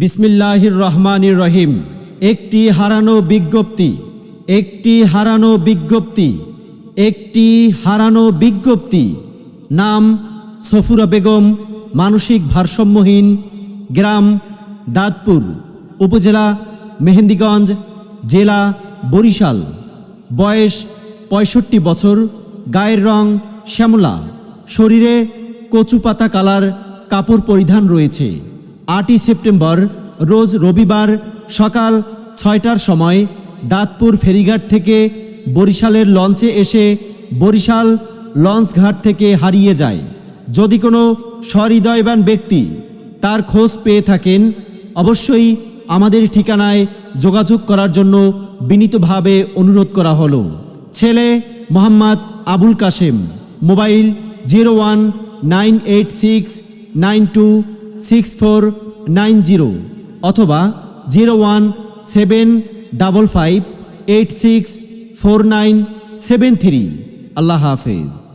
বিসমিল্লাহির রহমানির রহিম। একটি হারানো বিজ্ঞপ্তি, একটি হারানো বিজ্ঞপ্তি, একটি হারানো বিজ্ঞপ্তি। নাম সফুরা বেগম, মানসিক ভারসাম্যহীন, গ্রাম দাঁতপুর, উপজেলা মেহেন্দিগঞ্জ, জেলা বরিশাল। বয়স পঁয়ষট্টি বছর, গায়ের রং শ্যামলা। শরীরে কচু পাতা কালার, কাপড় পরিধান রয়েছে। আটই সেপ্টেম্বর, রোজ রবিবার সকাল ছয়টার সময় দাঁতপুর ফেরিঘাট থেকে বরিশালের লঞ্চে এসে বরিশাল লঞ্চ ঘাট থেকে হারিয়ে যায়। যদি কোনো সহৃদয়বান ব্যক্তি তার খোঁজ পেয়ে থাকেন, অবশ্যই আমাদের ঠিকানায় যোগাযোগ করার জন্য বিনীতভাবে অনুরোধ করা হলো। ছেলে Mohammad Abul Kashem, mobile zero one nine eight six nine two six four nine zero অথবা zero one seven double five eight six four nine seven three আল্লাহ হাফেজ।